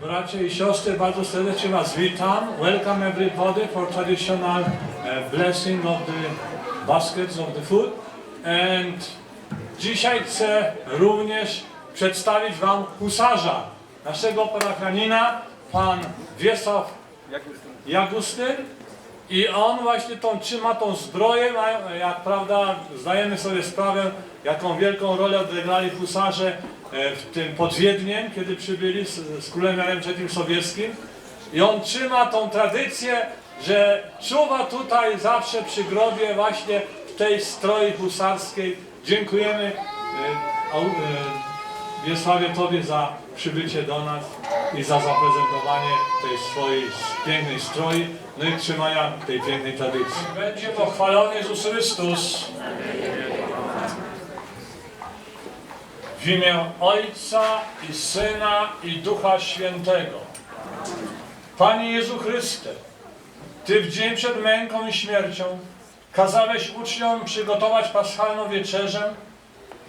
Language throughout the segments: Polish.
Bracia i siostry, bardzo serdecznie Was witam. Welcome everybody for traditional uh, blessing of the baskets of the food. And dzisiaj chcę również przedstawić Wam husarza, naszego parafianina, pan Wiesław Jagustyn. I on właśnie tą, trzyma tą zbroję, jak prawda zdajemy sobie sprawę, jaką wielką rolę odegrali husarze e, w tym pod Wiedniem, kiedy przybyli z, z królem Janem III Sowieckim. I on trzyma tą tradycję, że czuwa tutaj zawsze przy grobie właśnie w tej stroi husarskiej. Dziękujemy Wiesławie Tobie za przybycie do nas i za zaprezentowanie tej swojej pięknej stroi, no i trzymania tej pięknej tradycji. Będzie pochwalony Jezus Chrystus. W imię Ojca i Syna i Ducha Świętego. Panie Jezu Chryste, Ty w dzień przed męką i śmiercią kazałeś uczniom przygotować paschalną wieczerzę,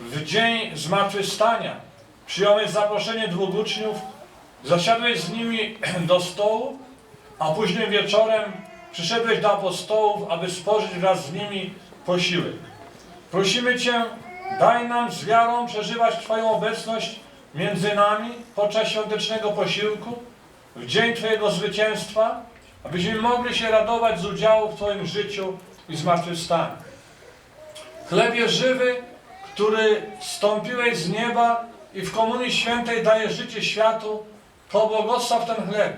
w dzień zmartwychwstania przyjąłeś zaproszenie dwóch uczniów, zasiadłeś z nimi do stołu, a późnym wieczorem przyszedłeś do apostołów, aby spożyć wraz z nimi posiłek. Prosimy Cię, daj nam z wiarą przeżywać Twoją obecność między nami podczas świątecznego posiłku, w dzień Twojego zwycięstwa, abyśmy mogli się radować z udziału w Twoim życiu i zmartwychwstaniu. Chlebie żywy, który stąpiłeś z nieba i w Komunii Świętej dajesz życie światu, pobłogosław ten chleb.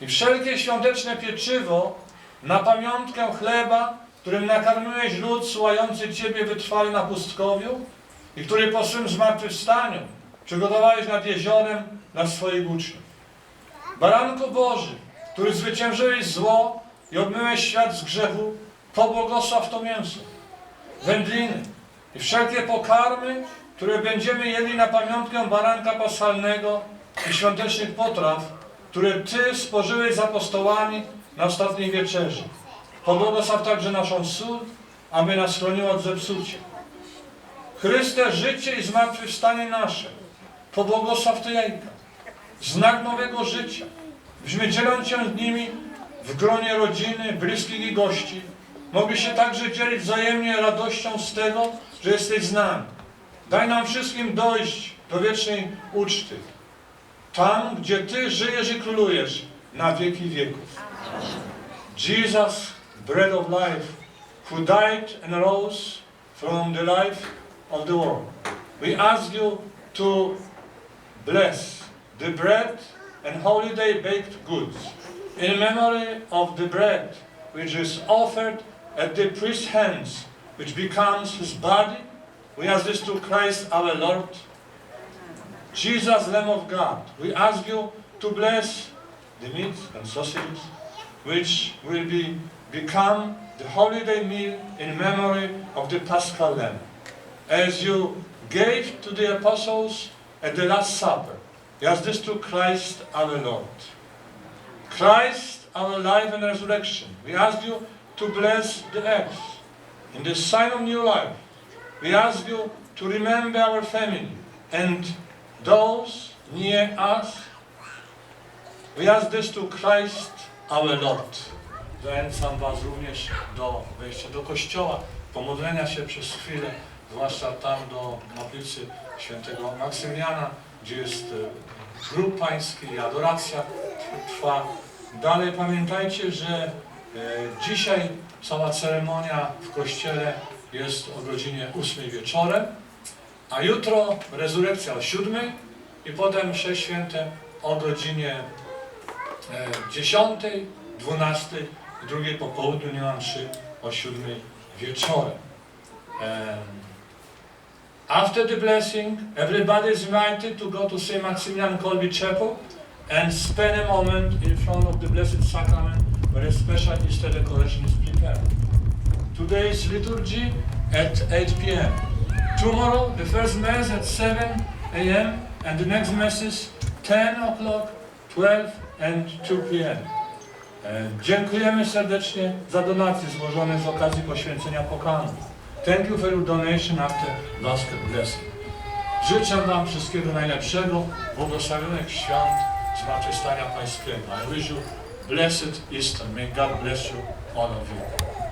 I wszelkie świąteczne pieczywo na pamiątkę chleba, którym nakarmiłeś lud słuchający Ciebie wytrwale na pustkowiu i który po swym zmartwychwstaniu przygotowałeś nad jeziorem dla swoich uczniów. Baranku Boży, który zwyciężyłeś zło i obmyłeś świat z grzechu, pobłogosław to mięso wędliny i wszelkie pokarmy, które będziemy jedli na pamiątkę baranka paschalnego i świątecznych potraw, które Ty spożyłeś z apostołami na ostatniej wieczerzy. Pobłogosław także naszą sól, aby nas chroniła od zepsucia. Chryste, życie i zmartwychwstanie nasze, pobłogosław Ty jajka, znak nowego życia, byśmy dzieląc się z nimi w gronie rodziny, bliskich i gości, mogli się także dzielić wzajemnie radością z tego, że jesteś z nami. Daj nam wszystkim dojść do wiecznej uczty. Tam, gdzie Ty żyjesz i królujesz na wieki wieków. Jesus, bread of life, who died and rose from the life of the world. We ask you to bless the bread and holiday baked goods in memory of the bread which is offered at the priest's hands, which becomes his body. We ask this to Christ our Lord. Jesus, Lamb of God, we ask you to bless the meat and sausages, which will be become the holiday meal in memory of the Paschal Lamb. As you gave to the apostles at the Last Supper, we ask this to Christ our Lord. Christ, our life and resurrection, we ask you to bless the eggs in the sign of new life. We ask you to remember our family and those near us. We ask this to Christ, our Lord. Zachęcam Was również do wejścia do kościoła, pomodlenia się przez chwilę, zwłaszcza tam do kaplicy świętego Maksymiliana, gdzie jest e, grób pański i adoracja trwa. Dalej pamiętajcie, że e, dzisiaj cała ceremonia w kościele jest o godzinie 8 wieczorem, a jutro rezurekcja o 7 i potem msze święte o godzinie e, 10, 12 i drugiej po południu nie mam mszy o 7 wieczorem. Em, After the blessing, everybody is invited to go to St. Maximilian Kolbe Chapel and spend a moment in front of the Blessed Sacrament where a special Easter decoration is prepared. Today's liturgy at 8 p.m. Tomorrow, the first Mass at 7 a.m. and the next Masses 10 o'clock, 12 and 2 p.m. E, Dziękujemy serdecznie za donacje złożone z okazji poświęcenia pokanów. Thank you for your donation after basket blessing. Życzę Wam wszystkiego najlepszego, błogosławionych świąt zmartwychwstania pańskiego. I wish you blessed Easter. May God bless you, all of you.